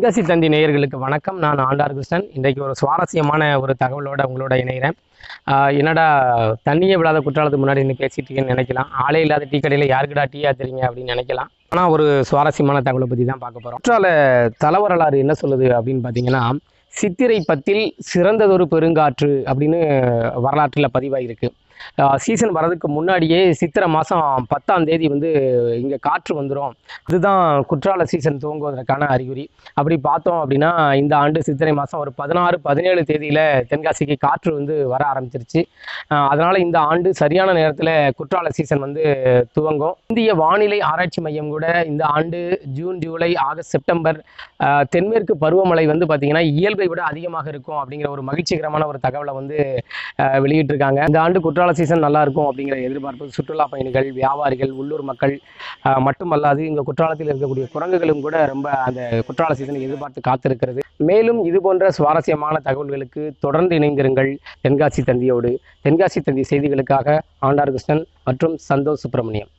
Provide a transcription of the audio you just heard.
தென்காசி தந்தி நேயர்களுக்கு வணக்கம். நான் ஆண்டார் கிருஷ்ணன். இன்றைக்கு ஒரு சுவாரஸ்யமான ஒரு தகவலோட உங்களோட இணைகிறேன். என்னடா தண்ணியே விழாத குற்றாலத்துக்கு முன்னாடி நின்று பேசிட்டு இருக்கேன்னு நினைக்கலாம். ஆளே இல்லாத டீ கடையில் யாருக்குடா டீயா ஆத்துறீங்க அப்படின்னு நினைக்கலாம். ஆனால் ஒரு சுவாரஸ்யமான தகவலை பற்றி தான் பார்க்க போகிறோம் குற்றால தலவரலாறு என்ன சொல்லுது அப்படின்னு பார்த்தீங்கன்னா சித்திரை பத்தில் சிறந்ததொரு பெருங்காற்று அப்படின்னு வரலாற்றில் பதிவாகிருக்கு சீசன் வர்றதுக்கு முன்னாடியே சித்திரை மாதம் பத்தாம் தேதி வந்து இங்கே காற்று வந்துடும் அதுதான் குற்றால சீசன் துவங்குவதற்கான அறிகுறி. அப்படி பார்த்தோம் அப்படின்னா இந்த ஆண்டு சித்திரை மாதம் ஒரு பதினாறு பதினேழு தேதியில் தென்காசிக்கு காற்று வந்து வர ஆரம்பிச்சிருச்சு. அதனால் இந்த ஆண்டு சரியான நேரத்தில் குற்றால சீசன் வந்து துவங்கும். இந்திய வானிலை ஆராய்ச்சி மையம் கூட இந்த ஆண்டு ஜூன் ஜூலை ஆகஸ்ட் செப்டம்பர் தென்மேற்கு பருவமழை வந்து பார்த்திங்கன்னா இயல்பை விட அதிகமாக இருக்கும் அப்படிங்கிற ஒரு மகிழ்ச்சிகரமான ஒரு தகவலை வந்து வெளியிட்டிருக்காங்க. இந்த ஆண்டு குற்றால சீசன் நல்லா இருக்கும் அப்படிங்கிற எதிர்பார்ப்பு சுற்றுலா பயணிகள் வியாபாரிகள் உள்ளூர் மக்கள் மட்டுமல்லாது இங்கே குற்றாலத்தில் இருக்கக்கூடிய குரங்குகளும் கூட ரொம்ப அந்த குற்றால சீசனை எதிர்பார்த்து காத்திருக்கிறது. மேலும் இது போன்ற சுவாரஸ்யமான தகவல்களுக்கு தொடர்ந்து இணைந்திருங்கள் தென்காசி தந்தியோடு. தென்காசி தந்தி செய்திகளுக்காக ஆண்டார் கிருஷ்ணன் மற்றும் சந்தோஷ் சுப்பிரமணியம்.